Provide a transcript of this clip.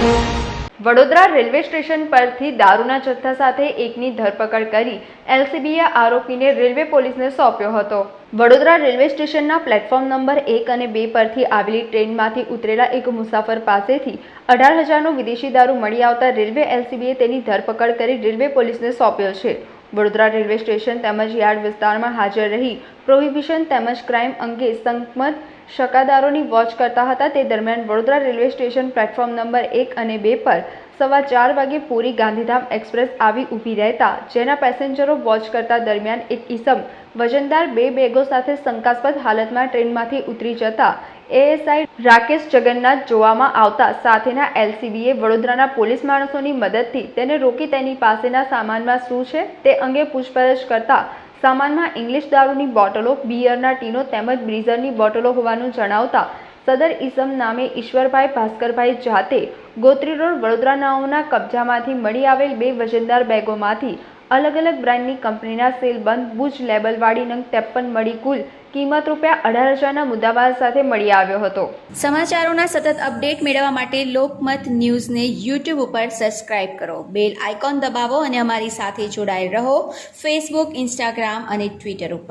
Vadodara railway station પરથી દારૂના જથ્થા સાથે એકની ધરપકડ કરી એલસીબીએ આરોપીને રેલવે પોલીસને સોંપ્યો હતો. વડોદરા રેલવે સ્ટેશનના પ્લેટફોર્મ નંબર એક અને બે પરથી આવેલી ટ્રેનમાંથી ઉતરેલા એક મુસાફર પાસેથી અઢાર હજારનો વિદેશી દારૂ મળી આવતા રેલવે એલસીબીએ તેની ધરપકડ કરી રેલવે પોલીસને સોંપ્યો છે. વડોદરા રેલવે સ્ટેશન તેમજ યાર્ડ વિસ્તારમાં હાજર રહી પ્રોહિબિશન તેમજ ક્રાઇમ અંગે સંકમત શકાદારોની વોચ કરતા હતા. તે દરમિયાન Vadodara railway station platform number એક અને બે પર સવા ચાર વાગે પૂરી ગાંધીધામ એક્સપ્રેસ આવી ઊભી રહેતા, જેના પેસેન્જરો વોચ કરતા દરમિયાન એક ઈસમ વજનદાર બે બેગો સાથે શંકાસ્પદ હાલતમાં ટ્રેનમાંથી ઉતરી જતા એએસઆઈ રાકેશ જગન્નાથ જોવામાં આવતા. સાથેના એલસીબીએ વડોદરાના પોલીસ માણસોની મદદથી તેને રોકી તેની પાસેના સામાનમાં શું છે તે અંગે પૂછપરછ કરતા સામાનમાં ઇંગ્લિશ દારૂની બોટલો, બિયરના ટીનો તેમજ બ્રીઝરની બોટલો હોવાનું જણાવતા સદર ઈસમ નામે ઈશ્વરભાઈ ભાસ્કરભાઈ જાતે ગોત્રી રોડ વડોદરા નાઓના કબજામાંથી મળી આવેલ બે વજનદાર બેગોમાંથી અલગ અલગ બ્રાન્ડની કંપનીના સીલબંધ બુજ લેબલવાળી નંગ ત્રેપન મળી કુલ કિંમત રૂપિયા અઢાર હજારના મુદ્દામાલ સાથે મળી આવ્યો હતો. સમાચારોના સતત અપડેટ મેળવવા માટે લોકમત ન્યૂઝને યુટ્યુબ ઉપર સબસ્ક્રાઇબ કરો. બેલ આઇકોન દબાવો અને અમારી સાથે જોડાયેલ રહો. ફેસબુક ઇન્સ્ટાગ્રામ અને ટ્વિટર ઉપર.